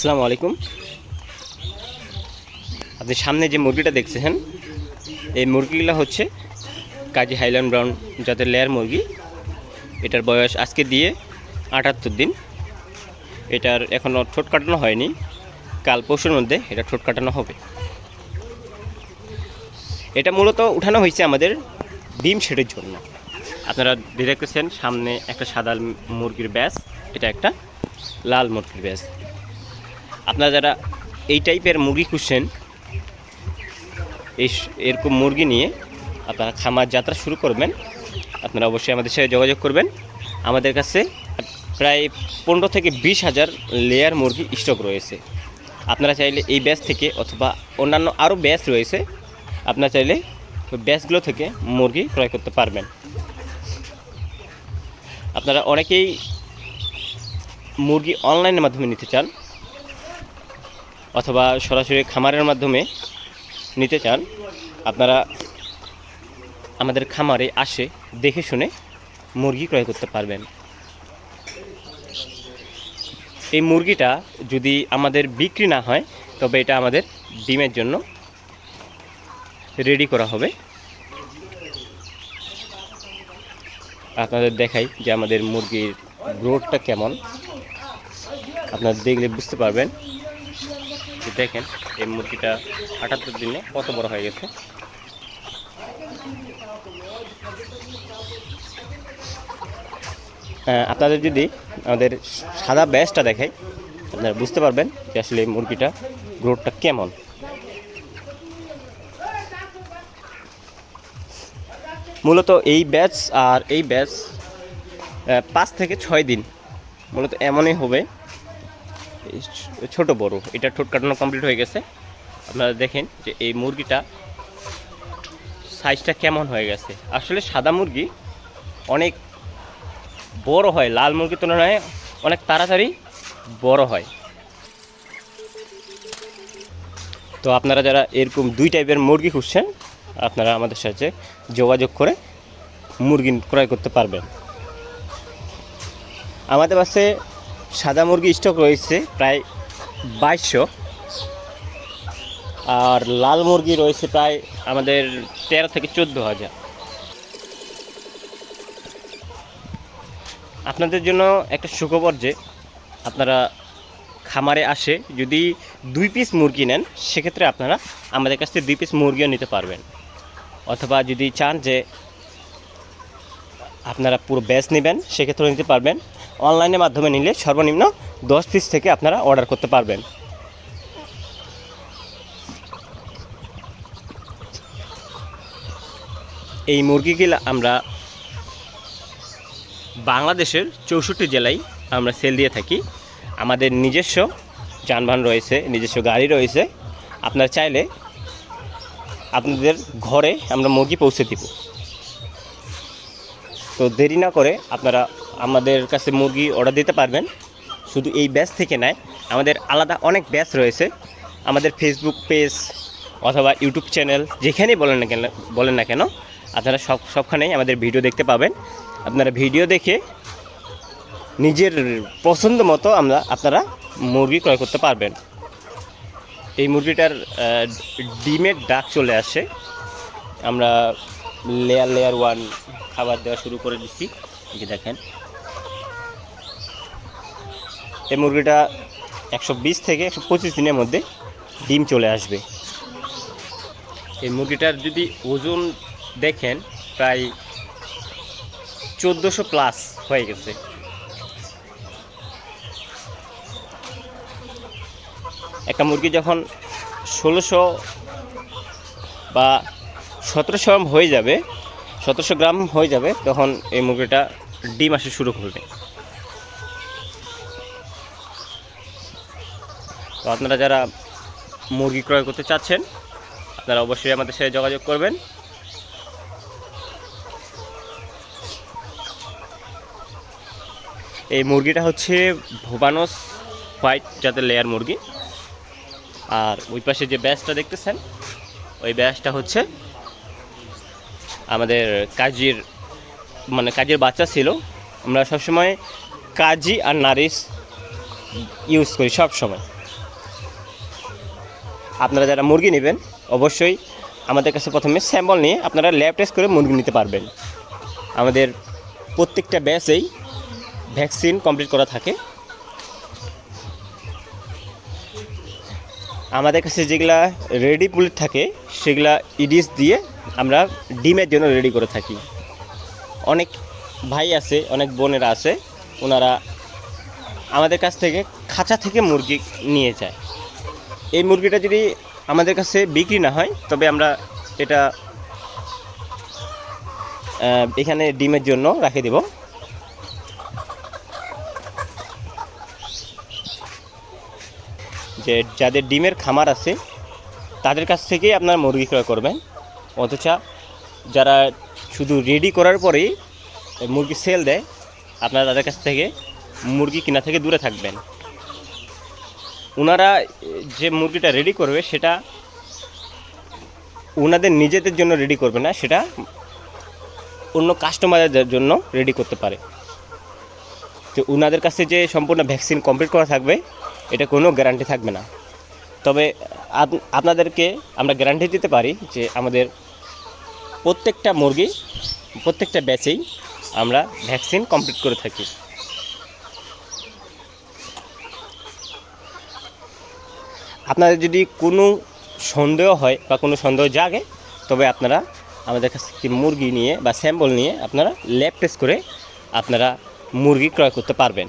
আসসালামু আলাইকুম। আপনি সামনে যে মুরগিটা দেখছেন, এই মুরগিগুলো হচ্ছে কাজী হাইল্যান্ড ব্রাউন জাতের লেয়ার মুরগি। এটার বয়স আজকে দিয়ে আটাত্তর দিন। এটার এখনও ঠোঁট কাটানো হয়নি। কাল পরশুর মধ্যে এটা ঠোঁট কাটানো হবে। এটা মূলত উঠানো হয়েছে আমাদের ডিম শেডের জন্য। আপনারা দেখতেছেন সামনে একটা সাদা মুরগির ব্যাস, এটা একটা লাল মুরগির ব্যাস। আপনারা যারা এই টাইপের মুরগি খুঁজছেন, এই এরকম মুরগি নিয়ে আপনারা খামার যাত্রা শুরু করবেন। আপনারা অবশ্যই আমাদের সাথে যোগাযোগ করবেন। আমাদের কাছে প্রায় পনেরো থেকে বিশ হাজার লেয়ার মুরগি স্টক রয়েছে। আপনারা চাইলে এই ব্যাচ থেকে অথবা অন্যান্য আরও ব্যাচ রয়েছে, আপনারা চাইলে ব্যাচগুলো থেকে মুরগি ক্রয় করতে পারবেন। আপনারা অনেকেই মুরগি অনলাইনের মাধ্যমে নিতে চান। অথবা সরাসরি খামারের মাধ্যমে নিতে চান, আপনারা আমাদের খামারে আসে, দেখে শুনে মুরগি ক্রয় করতে পারবেন। এই মুরগিটা যদি আমাদের বিক্রি না হয়, তবে এটা আমাদের ডিমের জন্য রেডি করা হবে। আপনাদের দেখাই যে আমাদের মুরগির গ্রোথটা কেমন। আপনারা দেখলে বুঝতে পারবেন যে দেখেন, এই মুরগিটা আটাত্তর দিনে কত বড় হয়ে গেছে? আপনাদের যদি আমাদের সাদা ব্যাসটা দেখাই, আপনারা বুঝতে পারবেন যে আসলে এই মুরগিটা গ্রোথটা কেমন। মূলত এই ব্যাচ আর এই ব্যাচ পাঁচ থেকে ছয় দিন, মূলত এমনই হবে। ছোট বড়, এটা ঠোঁট কাটানো কমপ্লিট হয়ে গেছে। আপনারা দেখেন যে এই মুরগিটা সাইজটা কেমন হয়ে গেছে। আসলে সাদা মুরগি অনেক বড় হয়, লাল মুরগির তুলনায় অনেক তাড়াতাড়ি বড় হয়। তো আপনারা যারা এরকম দুই টাইপের মুরগি খুঁজছেন, আপনারা আমাদের সাথে যোগাযোগ করে মুরগি ক্রয় করতে পারবেন। আমাদের কাছে সাদা মুরগি স্টক রয়েছে, প্রায় বাইশশো। আর লাল মুরগি রয়েছে প্রায় আমাদের তেরো থেকে চোদ্দ হাজার। আপনাদের জন্য একটা সুখবর যে, আপনারা খামারে আসে, যদি দুই পিস মুরগি নেন, সেক্ষেত্রে আপনারা আমাদের কাছ থেকে দুই পিস মুরগিও নিতে পারবেন। অথবা যদি চান যে আপনারা পুরো ব্যাচ নেবেন সেক্ষেত্রে নিতে পারবেন। অনলাইনের মাধ্যমে নিলে সর্বনিম্ন দশ পিস থেকে আপনারা অর্ডার করতে পারবেন। এই মুরগিগুলো আমরা বাংলাদেশের চৌষট্টি জেলায় আমরা সেল দিয়ে থাকি। আমাদের নিজস্ব যানবাহন রয়েছে, নিজস্ব গাড়ি রয়েছে। আপনারা চাইলে আপনাদের ঘরে আমরা মুরগি পৌঁছে দিব। তো দেরি না করে আপনারা আমাদের কাছে মুরগি অর্ডার দিতে পারবেন। শুধু এই ব্যাচ থেকে নয়, আমাদের আলাদা অনেক ব্যাচ রয়েছে। আমাদের ফেসবুক পেজ অথবা ইউটিউব চ্যানেল যেখানেই বলেন না কেন বলেন না কেন, আপনারা সব সবখানেই আমাদের ভিডিও দেখতে পাবেন। আপনারা ভিডিও দেখে নিজের পছন্দ মতো আমরা আপনারা মুরগি ক্রয় করতে পারবেন। এই মুরগিটার ডিমের ডাক চলে আসে। আমরা লেয়ার লেয়ার ওয়ান খাবার দেওয়া শুরু করে দিচ্ছি। যে দেখেন। এই মুরগিটা একশো বিশ থেকে একশো পঁচিশ দিনের মধ্যে ডিম চলে আসবে। এই মুরগিটার যদি ওজন দেখেন, প্রায় চোদ্দোশো প্লাস হয়ে গেছে। একটা মুরগি যখন ষোলোশো বা সতেরোশো হয়ে যাবে সতেরোশো গ্রাম হয়ে যাবে, তখন এই মুরগিটা ডিম আসা শুরু করবে। তো আপনারা যারা মুরগি ক্রয় করতে চাচ্ছেন, আপনারা অবশ্যই আমাদের সাথে যোগাযোগ করবেন। এই মুরগিটা হচ্ছে ভোবানস হোয়াইট জাতের লেয়ার মুরগি। আর ওই পাশে যে ব্যাসটা দেখতেছেন, ওই ব্যাসটা হচ্ছে আমাদের কাজির মানে কাজের বাচ্চা ছিল। আমরা সবসময় কাজি আর নারিশ ইউজ করি সব সময়। আপনারা যারা মুরগি নেবেন, অবশ্যই আমাদের কাছে প্রথমে স্যাম্পল নিয়ে আপনারা ল্যাব টেস্ট করে মুরগি নিতে পারবেন। আমাদের প্রত্যেকটা ব্যাচেই ভ্যাকসিন কমপ্লিট করা থাকে। আমাদের কাছে যেগুলা রেডি পুলিট থাকে, সেগুলা ইডিস দিয়ে আমরা ডিমের জন্য রেডি করে থাকি। অনেক ভাই আছে, অনেক বোনেরা আছে, ওনারা আমাদের কাছ থেকে খাঁচা থেকে মুরগি নিয়ে যায়। এই মুরগিটা যদি আমাদের কাছে বিক্রি না হয়, তবে আমরা এটা এখানে ডিমের জন্য রাখে দেব। যে যাদের ডিমের খামার আছে, তাদের কাছ থেকেই আপনারা মুরগি ক্রয় করবেন। অথচ যারা শুধু রেডি করার পরেই মুরগি সেল দেয়, আপনারা তাদের কাছ থেকে মুরগি কেনা থেকে দূরে থাকবেন। ওনারা যে মুরগিটা রেডি করবে, সেটা ওনাদের নিজেদের জন্য রেডি করবে না, সেটা অন্য কাস্টমারদের জন্য রেডি করতে পারে। তো ওনাদের কাছে যে সম্পূর্ণ ভ্যাকসিন কমপ্লিট করা থাকবে এটা কোনো গ্যারান্টি থাকবে না। তবে আপ- আপনাদেরকে আমরা গ্যারান্টি দিতে পারি যে আমাদের প্রত্যেকটা মুরগি, প্রত্যেকটা ব্যাচেই আমরা ভ্যাকসিন কমপ্লিট করে থাকি। আপনাদের যদি কোনো সন্দেহ হয় বা কোনো সন্দেহ জাগে, তবে আপনারা আমাদের কাছ থেকে মুরগি নিয়ে বা স্যাম্পল নিয়ে আপনারা ল্যাব টেস্ট করে আপনারা মুরগি ক্রয় করতে পারবেন।